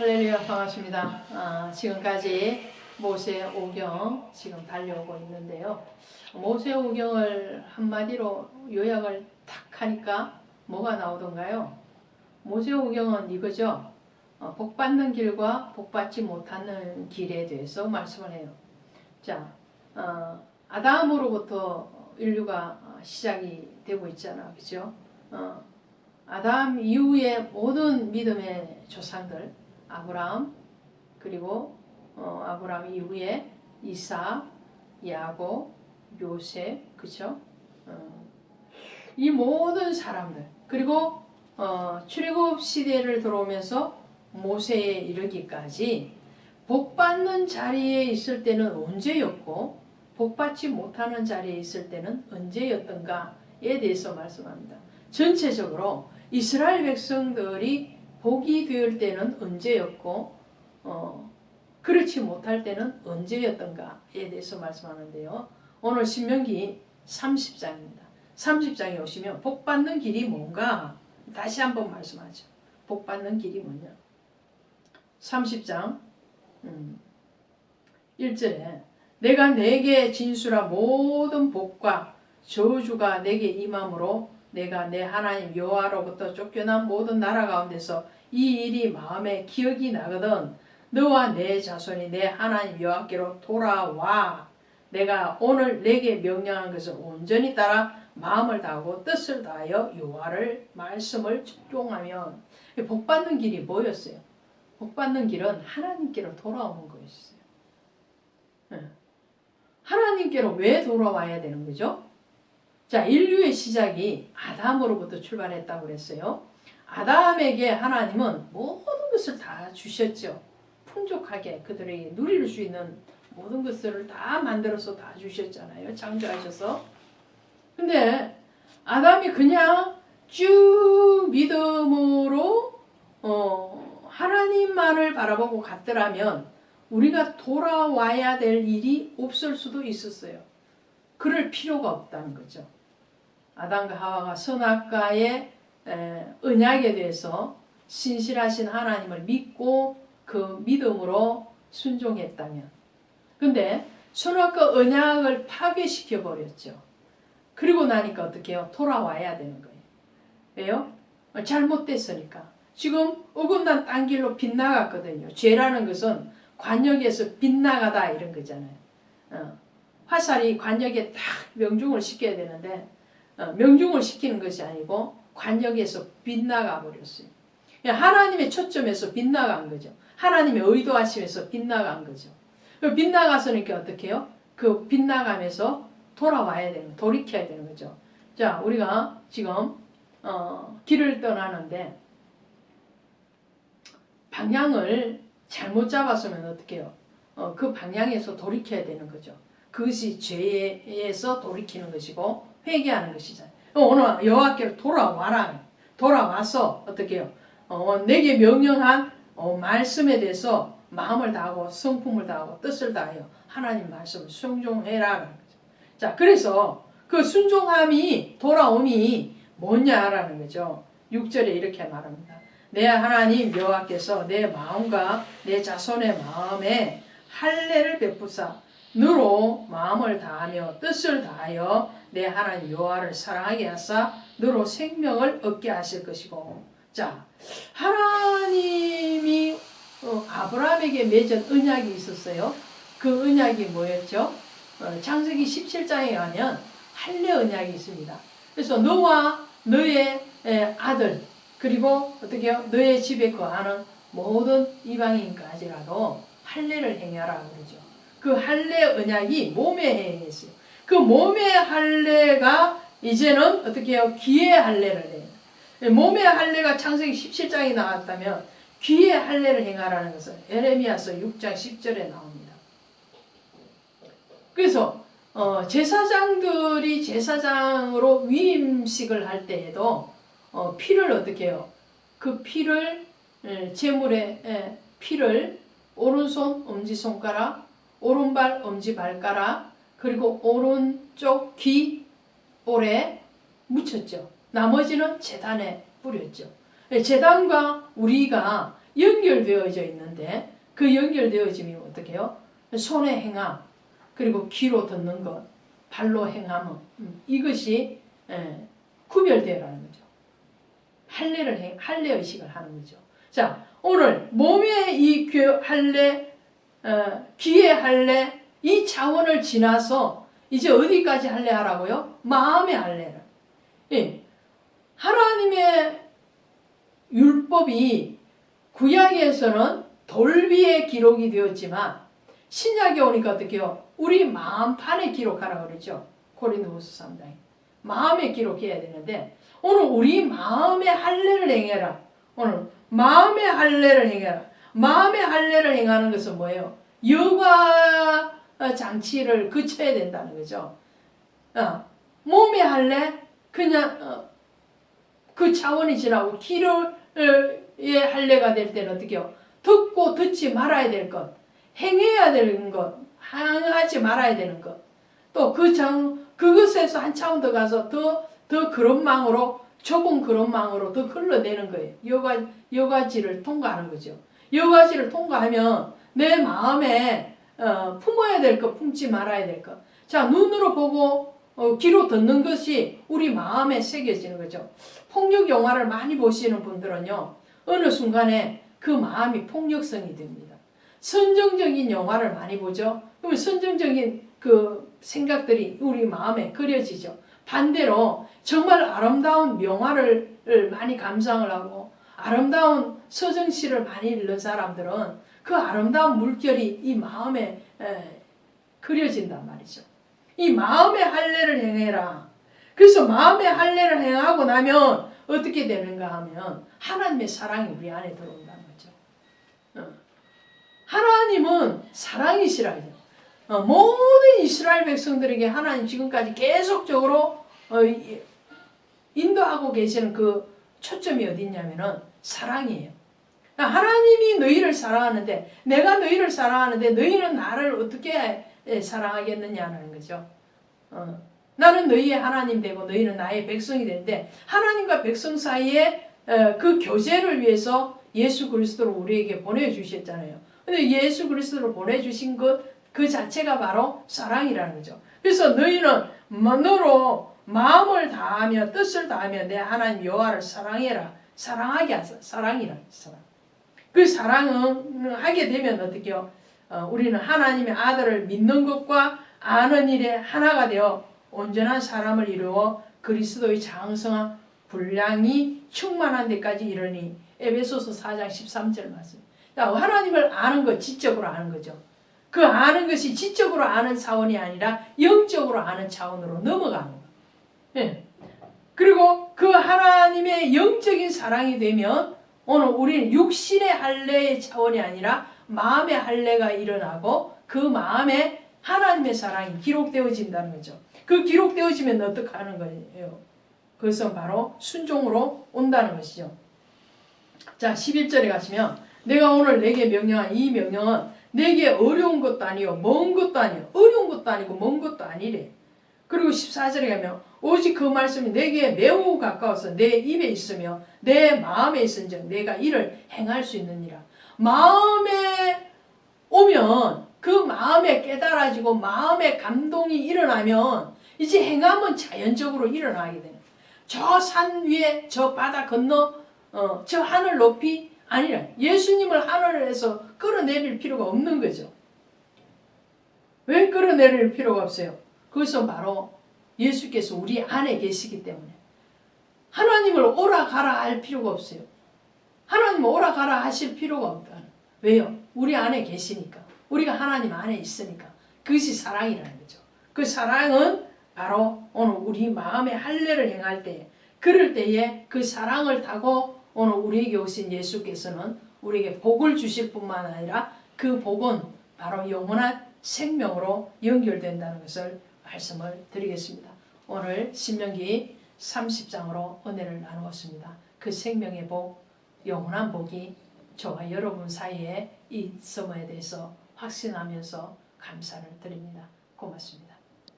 할렐루야 반갑습니다. 아, 지금까지 모세 오경 지금 달려오고 있는데요. 모세 오경을 한마디로 요약을 탁 하니까 뭐가 나오던가요? 모세 오경은 이거죠. 어, 복 받는 길과 복 받지 못하는 길에 대해서 말씀을 해요. 자, 어, 아담으로부터 인류가 시작이 되고 있잖아, 그죠? 어, 아담 이후의 모든 믿음의 조상들, 아브라함 그리고 어, 아브라함 이후에 이사, 야곱, 요셉, 그쵸? 어, 이 모든 사람들 그리고 어, 출애굽 시대를 들어오면서 모세에 이르기까지 복 받는 자리에 있을 때는 언제였고 복 받지 못하는 자리에 있을 때는 언제였던가에 대해서 말씀합니다. 전체적으로 이스라엘 백성들이 복이 될 때는 언제였고 어, 그렇지 못할 때는 언제였던가에 대해서 말씀하는데요. 오늘 신명기 30장입니다. 30장에 오시면 복 받는 길이 뭔가 다시 한번 말씀하죠. 복 받는 길이 뭐냐? 30장 음, 1절에 내가 내게 진술한 모든 복과 저주가 내게 임함으로 내가 내 하나님 여호와로부터 쫓겨난 모든 나라 가운데서 이 일이 마음에 기억이 나거든 너와 내 자손이 내 하나님 여호와께로 돌아와 내가 오늘 내게 명령한 것을 온전히 따라 마음을 다하고 뜻을 다하여 여호와를 말씀을 적용하면 복 받는 길이 뭐였어요? 복 받는 길은 하나님께로 돌아오는 거였어요. 예. 하나님께로 왜 돌아와야 되는 거죠? 자, 인류의 시작이 아담으로부터 출발했다고 그랬어요. 아담에게 하나님은 모든 것을 다 주셨죠. 풍족하게 그들에게 누릴 수 있는 모든 것들을 다 만들어서 다 주셨잖아요. 창조하셔서. 근데 아담이 그냥 쭉 믿음으로 어, 하나님만을 바라보고 갔더라면 우리가 돌아와야 될 일이 없을 수도 있었어요. 그럴 필요가 없다는 거죠. 아담과 하와가 선악과의 언약에 대해서 신실하신 하나님을 믿고 그 믿음으로 순종했다면 근데 선악과 언약을 파괴시켜 버렸죠. 그리고 나니까 어떻게 해요? 돌아와야 되는 거예요. 왜요? 잘못됐으니까. 지금 어긋난 딴 길로 빗나갔거든요. 죄라는 것은 관역에서 빗나가다 이런 거잖아요. 어. 화살이 관역에 딱 명중을 시켜야 되는데 어, 명중을 시키는 것이 아니고 관역에서 빗나가 버렸어요. 하나님의 초점에서 빗나간 거죠. 하나님의 의도하심에서 빗나간 거죠. 빗나가서니까 어떻게 해요? 그 빗나가면서 돌아와야 되는, 돌이켜야 되는 거죠. 자, 우리가 지금 어, 길을 떠나는데 방향을 잘못 잡았으면 어떻게 해요? 어, 그 방향에서 돌이켜야 되는 거죠. 그것이 죄에서 돌이키는 것이고 회개하는 것이잖아요. 오늘 여호와께로 돌아와라. 돌아와서 어떻게 해요? 어, 내게 명령한 어, 말씀에 대해서 마음을 다하고 성품을 다하고 뜻을 다하여 하나님 말씀을 순종해라. 자, 그래서 그 순종함이 돌아옴이 뭐냐라는 거죠. 6절에 이렇게 말합니다. 내 하나님 여호와께서 내 마음과 내 자손의 마음에 할례를 베푸사 너로 마음을 다하며 뜻을 다하여 내 하나님 여호와를 사랑하게 하사 너로 생명을 얻게 하실 것이고 자 하나님이 어, 아브라함에게 맺은 언약이 있었어요. 그 언약이 뭐였죠? 어, 창세기 17장에 가면 할례 언약이 있습니다. 그래서 너와 너의 에, 아들 그리고 어떻게 요? 너의 집에 거하는 모든 이방인까지라도 할례를 행하라 그러죠. 그 할례 언약이 몸에 행했어요. 그 몸의 할례가 이제는 어떻게 해요? 귀의 할례를 해요. 몸의 할례가 창세기 17장에 나왔다면 귀의 할례를 행하라는 것은 에레미야서 6장 10절에 나옵니다. 그래서 어, 제사장들이 제사장으로 위임식을 할 때에도 어, 피를 어떻게 해요? 그 피를 에, 제물에 에, 피를 오른손 엄지손가락, 오른발 엄지 발가락, 그리고 오른쪽 귀 볼에 묻혔죠. 나머지는 재단에 뿌렸죠. 재단과 우리가 연결되어져 있는데 그 연결되어짐이 어떻게 해요? 손의 행함 그리고 귀로 듣는 것 발로 행함은 음, 이것이 예, 구별되어라는 거죠. 할례를 해, 할례 의식을 하는 거죠. 자 오늘 몸의 이 교- 할례 어, 귀의 할례 이 차원을 지나서 이제 어디까지 할례 하라고요? 마음의 할례를. 예. 하나님의 율법이 구약에서는 돌비에 기록이 되었지만 신약에 오니까 어떻게 요? 우리 마음판에 기록하라 그러죠. 고린도후서 3장에. 마음에 기록해야 되는데 오늘 우리 마음의 할례를 행해라. 오늘 마음의 할례를 행해라. 마음의 할례를 행하는 것은 뭐예요? 여과 장치를 거쳐야 된다는 거죠. 어, 몸의 할례 그냥 어, 그 차원이 지나고 기로의 할례가 될 때는 어떻게 요? 듣고 듣지 말아야 될 것, 행해야 되는 것, 행하지 말아야 되는 것, 또그 정, 그것에서 한 차원 더 가서 더, 더 그런 망으로, 좁은 그런 망으로 더 흘러내는 거예요. 여가, 여가지를 통과하는 거죠. 여가지를 통과하면 내 마음에 어, 품어야 될 것, 품지 말아야 될 것. 자, 눈으로 보고 어, 귀로 듣는 것이 우리 마음에 새겨지는 거죠. 폭력 영화를 많이 보시는 분들은요, 어느 순간에 그 마음이 폭력성이 됩니다. 선정적인 영화를 많이 보죠. 그러면 선정적인 그 생각들이 우리 마음에 그려지죠. 반대로 정말 아름다운 명화를 많이 감상을 하고 아름다운 서정시를 많이 읽는 사람들은 그 아름다운 물결이 이 마음에 에, 그려진단 말이죠. 이 마음의 할례를 행해라. 그래서 마음의 할례를 행하고 나면 어떻게 되는가 하면 하나님의 사랑이 우리 안에 들어온다는 거죠. 어. 하나님은 사랑이시라요. 어, 모든 이스라엘 백성들에게 하나님 지금까지 계속적으로 어, 이- 인도하고 계시는 그 초점이 어디 있냐면은 사랑이에요. 그러니까 하나님이 너희를 사랑하는데 내가 너희를 사랑하는데 너희는 나를 어떻게 예, 사랑하겠느냐는 거죠. 어, 나는 너희의 하나님 되고 너희는 나의 백성이 되는데 하나님과 백성 사이에 어, 그 교제를 위해서 예수 그리스도를 우리에게 보내주셨잖아요. 근데 예수 그리스도를 보내주신 것 그 자체가 바로 사랑이라는 거죠. 그래서 너희는 너로 마음을 다하며 뜻을 다하며 내 하나님 여호와를 사랑해라. 사랑하게 하사 사랑이라 사랑. 그 사랑은 하게 되면 어떻게요? 어, 우리는 하나님의 아들을 믿는 것과 아는 일에 하나가 되어 온전한 사람을 이루어 그리스도의 장성한 분량이 충만한 데까지 이르니 에베소서 4장 13절 말씀. 자, 하나님을 아는 것, 지적으로 아는 거죠. 그 아는 것이 지적으로 아는 차원이 아니라 영적으로 아는 차원으로 넘어가는 거. 예. 그리고 그 하나님의 영적인 사랑이 되면 오늘 우리는 육신의 할례의 차원이 아니라 마음의 할례가 일어나고 그 마음에 하나님의 사랑이 기록되어진다는 거죠. 그 기록되어지면 어떻게 하는 거예요? 그것은 바로 순종으로 온다는 것이죠. 자, 11절에 가시면 내가 오늘 내게 명령한 이 명령은 내게 어려운 것도 아니요 먼 것도 아니요 어려운 것도 아니고 먼 것도 아니래. 그리고 14절에 가면 오직 그 말씀이 내게 매우 가까워서 내 입에 있으며 내 마음에 있은즉 내가 이를 행할 수 있느니라. 마음에 오면 그 마음에 깨달아지고 마음에 감동이 일어나면 이제 행함은 자연적으로 일어나게 되는. 저산 위에 저 바다 건너 어, 저 하늘 높이 아니라 예수님을 하늘에서 끌어내릴 필요가 없는 거죠. 왜 끌어내릴 필요가 없어요? 그것은 바로 예수께서 우리 안에 계시기 때문에 하나님을 오라 가라 할 필요가 없어요. 하나님 오라 가라 하실 필요가 없다. 왜요? 우리 안에 계시니까. 우리가 하나님 안에 있으니까. 그것이 사랑이라는 거죠. 그 사랑은 바로 오늘 우리 마음의 할례를 행할 때 그럴 때에 그 사랑을 타고 오늘 우리에게 오신 예수께서는 우리에게 복을 주실 뿐만 아니라 그 복은 바로 영원한 생명으로 연결된다는 것을 말씀을 드리겠습니다. 오늘 신명기 30장으로 은혜를 나누었습니다. 그 생명의 복, 영원한 복이 저와 여러분 사이에 있음에 대해서 확신하면서 감사를 드립니다. 고맙습니다.